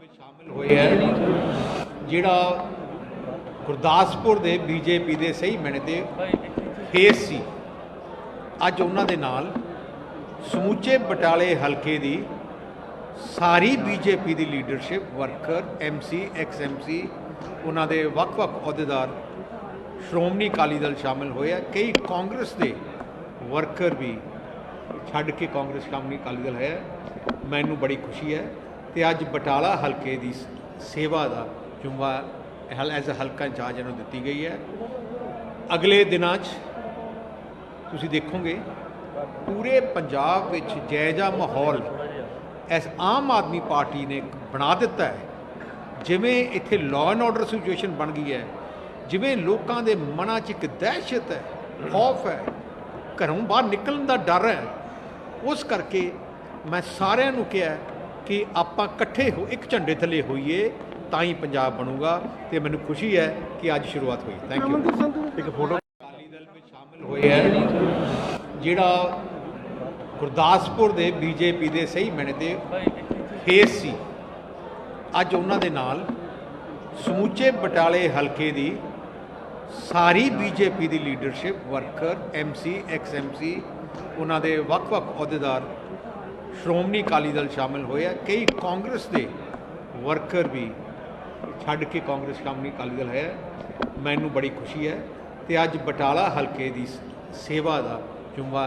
ਵਿੱਚ ਸ਼ਾਮਿਲ ਹੋਏ ਹੈ, ਜਿਹੜਾ ਗੁਰਦਾਸਪੁਰ ਦੇ ਬੀਜੇਪੀ ਦੇ ਸਹੀ ਮੈਨੇ ਤੇ ਫੇਸ ਸੀ। ਅੱਜ ਉਹਨਾਂ ਦੇ ਨਾਲ ਸਮੁੱਚੇ ਬਟਾਲੇ ਹਲਕੇ ਦੀ ਸਾਰੀ ਬੀਜੇਪੀ ਦੀ leadership, worker MC ex MC ਉਹਨਾਂ ਦੇ ਵੱਖ-ਵੱਖ ਅਹੁਦੇਦਾਰ ਸ਼੍ਰੋਮਣੀ ਅਕਾਲੀ ਦਲ ਸ਼ਾਮਿਲ ਹੋਏ ਆ। ਕਈ ਕਾਂਗਰਸ ਦੇ ਵਰਕਰ ਵੀ ਛੱਡ ਕੇ ਕਾਂਗਰਸ ਸ਼੍ਰੋਮਣੀ ਅਕਾਲੀ ਦਲ ਹੈ। ਮੈਨੂੰ ਬੜੀ ਖੁਸ਼ੀ ਹੈ ਤੇ ਅੱਜ ਬਟਾਲਾ ਹਲਕੇ ਦੀ ਸੇਵਾ ਦਾ ਜੁੰਮਾ ਹਲ ਐਜ਼ ਅ ਹਲਕਾ ਇੰਚਾਰਜ ਇਹਨੂੰ ਦਿੱਤੀ ਗਈ ਹੈ। ਅਗਲੇ ਦਿਨਾਂ 'ਚ ਤੁਸੀਂ ਦੇਖੋਗੇ, ਪੂਰੇ ਪੰਜਾਬ ਵਿੱਚ ਜਾਇਜ਼ਾ ਮਾਹੌਲ ਐਸ ਆਮ ਆਦਮੀ ਪਾਰਟੀ ਨੇ ਬਣਾ ਦਿੱਤਾ ਹੈ। ਜਿਵੇਂ ਇੱਥੇ ਲਾਅ ਐਂਡ ਆਰਡਰ ਸਿਚੁਏਸ਼ਨ ਬਣ ਗਈ ਹੈ, ਜਿਵੇਂ ਲੋਕਾਂ ਦੇ ਮਨਾਂ 'ਚ ਇੱਕ ਦਹਿਸ਼ਤ ਹੈ, ਖੌਫ ਹੈ, ਘਰੋਂ ਬਾਹਰ ਨਿਕਲਣ ਦਾ ਡਰ ਹੈ, ਉਸ ਕਰਕੇ ਮੈਂ ਸਾਰਿਆਂ ਨੂੰ ਕਿਹਾ ਕਿ ਆਪਾਂ ਇਕੱਠੇ ਹੋ ਇੱਕ ਝੰਡੇ ਥੱਲੇ ਹੋਈਏ ਤਾਂ ਹੀ ਪੰਜਾਬ ਬਣੂਗਾ ਤੇ ਮੈਨੂੰ ਖੁਸ਼ੀ ਹੈ ਕਿ ਅੱਜ ਸ਼ੁਰੂਆਤ ਹੋਈ। ਥੈਂਕ ਯੂ ਇੱਕ ਫੋਟੋ। ਅਕਾਲੀ ਦਲ ਵਿੱਚ ਸ਼ਾਮਿਲ ਹੋਏ ਹੈ। ਜਿਹੜਾ ਗੁਰਦਾਸਪੁਰ ਦੇ ਬੀਜੇਪੀ ਦੇ ਸਹੀ ਮੈਨੇ ਤੇ ਫੇਸ ਸੀ ਅੱਜ ਉਹਨਾਂ ਦੇ ਨਾਲ ਸਮੁੱਚੇ ਬਟਾਲੇ ਹਲਕੇ ਦੀ ਸਾਰੀ ਬੀਜੇਪੀ ਦੀ leadership worker MC ex MC ਉਹਨਾਂ ਦੇ ਵੱਖ-ਵੱਖ ਅਹੁਦੇਦਾਰ ਸ਼੍ਰੋਮਣੀ ਅਕਾਲੀ ਦਲ ਸ਼ਾਮਿਲ ਹੋਇਆ। ਕਈ ਕਾਂਗਰਸ ਦੇ ਵਰਕਰ ਵੀ ਛੱਡ ਕੇ ਕਾਂਗਰਸ ਸ਼੍ਰੋਮਣੀ ਅਕਾਲੀ ਦਲ ਹੈ। ਮੈਨੂੰ ਬੜੀ ਖੁਸ਼ੀ ਹੈ ਤੇ ਅੱਜ ਬਟਾਲਾ ਹਲਕੇ ਦੀ ਸੇਵਾ ਦਾ ਜੁੰਮਾ,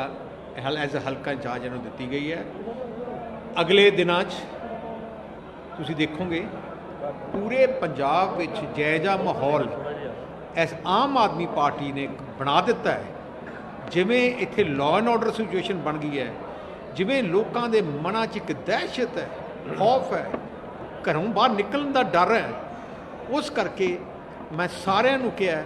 ਹਲ, ਐਜ਼ ਅ ਹਲਕਾ ਇੰਚਾਰਜ ਇਹਨੂੰ ਦਿੱਤੀ ਗਈ ਹੈ। ਅਗਲੇ ਦਿਨਾਂ 'ਚ ਤੁਸੀਂ ਦੇਖੋਗੇ, ਪੂਰੇ ਪੰਜਾਬ ਵਿੱਚ ਜੈਜਾ ਮਾਹੌਲ ਐਸ ਆਮ ਆਦਮੀ ਪਾਰਟੀ ਨੇ ਬਣਾ ਦਿੱਤਾ ਹੈ। ਜਿਵੇਂ ਇੱਥੇ ਲਾਅ ਐਂਡ ਆਰਡਰ ਸਿਚੁਏਸ਼ਨ ਬਣ ਗਈ ਹੈ। ਜਿਵੇਂ ਲੋਕਾਂ ਦੇ ਮਨਾਂ 'ਚ ਇੱਕ ਦਹਿਸ਼ਤ ਹੈ ਖੌਫ ਹੈ ਘਰੋਂ ਬਾਹਰ ਨਿਕਲਣ ਦਾ ਡਰ ਹੈ ਉਸ ਕਰਕੇ ਮੈਂ ਸਾਰਿਆਂ ਨੂੰ ਕਿਹਾ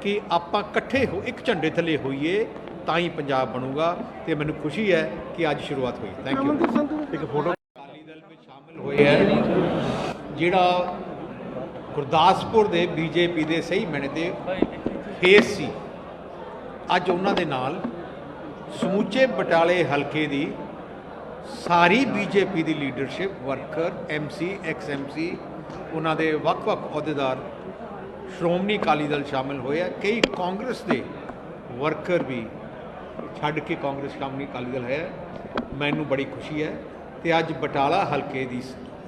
ਕਿ ਆਪਾਂ ਇਕੱਠੇ ਹੋ ਇੱਕ ਝੰਡੇ ਥੱਲੇ ਹੋਈਏ ਤਾਂ ਹੀ ਪੰਜਾਬ ਬਣੂਗਾ ਤੇ ਮੈਨੂੰ ਖੁਸ਼ੀ ਹੈ ਕਿ ਅੱਜ ਸ਼ੁਰੂਆਤ ਹੋਈ। ਥੈਂਕ ਯੂ ਇੱਕ ਫੋਟੋ ਅਕਾਲੀ ਦਲ ਵਿੱਚ ਸ਼ਾਮਿਲ ਹੋਏ ਹੈ ਜਿਹੜਾ ਗੁਰਦਾਸਪੁਰ ਦੇ ਬੀਜੇਪੀ ਦੇ ਸਹੀ ਮੈਨੇ ਤੇ ਫੇਸ ਸੀ। ਅੱਜ ਉਹਨਾਂ ਦੇ ਨਾਲ ਸਮੁੱਚੇ ਬਟਾਲੇ ਹਲਕੇ ਦੀ ਸਾਰੀ ਬੀਜੇਪੀ ਦੀ leadership worker MC ex MC ਉਹਨਾਂ ਦੇ ਵੱਖ-ਵੱਖ ਅਹੁਦੇਦਾਰ ਸ਼੍ਰੋਮਣੀ ਅਕਾਲੀ ਦਲ ਸ਼ਾਮਿਲ ਹੋਏ ਆ। ਕਈ ਕਾਂਗਰਸ ਦੇ ਵਰਕਰ ਵੀ ਛੱਡ ਕੇ ਕਾਂਗਰਸ ਸ਼੍ਰੋਮਣੀ ਅਕਾਲੀ ਦਲ ਹੈ। ਮੈਨੂੰ ਬੜੀ ਖੁਸ਼ੀ ਹੈ ਤੇ ਅੱਜ ਬਟਾਲਾ ਹਲਕੇ ਦੀ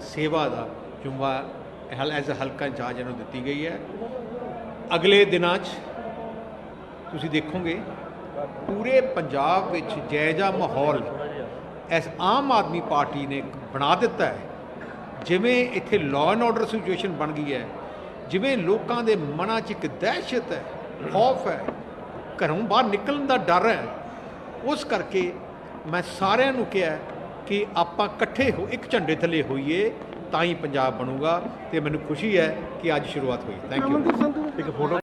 ਸੇਵਾ ਦਾ ਜੁੰਮਾ ਹਲ ਐਜ਼ ਅ ਹਲਕਾ ਇੰਚਾਰਜ ਇਹਨੂੰ ਦਿੱਤੀ ਗਈ ਹੈ। ਅਗਲੇ ਦਿਨਾਂ 'ਚ ਤੁਸੀਂ ਦੇਖੋਗੇ, ਪੂਰੇ ਪੰਜਾਬ ਵਿੱਚ ਜੈਜਾ ਮਾਹੌਲ ਐਸ ਆਮ ਆਦਮੀ ਪਾਰਟੀ ਨੇ ਬਣਾ ਦਿੱਤਾ ਹੈ। ਜਿਵੇਂ ਇੱਥੇ ਲਾਅ ਐਂਡ ਆਰਡਰ ਸਿਚੁਏਸ਼ਨ ਬਣ ਗਈ ਹੈ ਜਿਵੇਂ ਲੋਕਾਂ ਦੇ ਮਨਾਂ 'ਚ ਇੱਕ ਦਹਿਸ਼ਤ ਹੈ ਖੌਫ ਹੈ ਘਰੋਂ ਬਾਹਰ ਨਿਕਲਣ ਦਾ ਡਰ ਹੈ ਉਸ ਕਰਕੇ ਮੈਂ ਸਾਰਿਆਂ ਨੂੰ ਕਿਹਾ ਕਿ ਆਪਾਂ ਇਕੱਠੇ ਹੋ ਇੱਕ ਝੰਡੇ ਥੱਲੇ ਹੋਈਏ ਤਾਂ ਹੀ ਪੰਜਾਬ ਬਣੂਗਾ ਤੇ ਮੈਨੂੰ ਖੁਸ਼ੀ ਹੈ ਕਿ ਅੱਜ ਸ਼ੁਰੂਆਤ ਹੋਈ। ਥੈਂਕ ਯੂ ਇੱਕ ਫੋਟੋ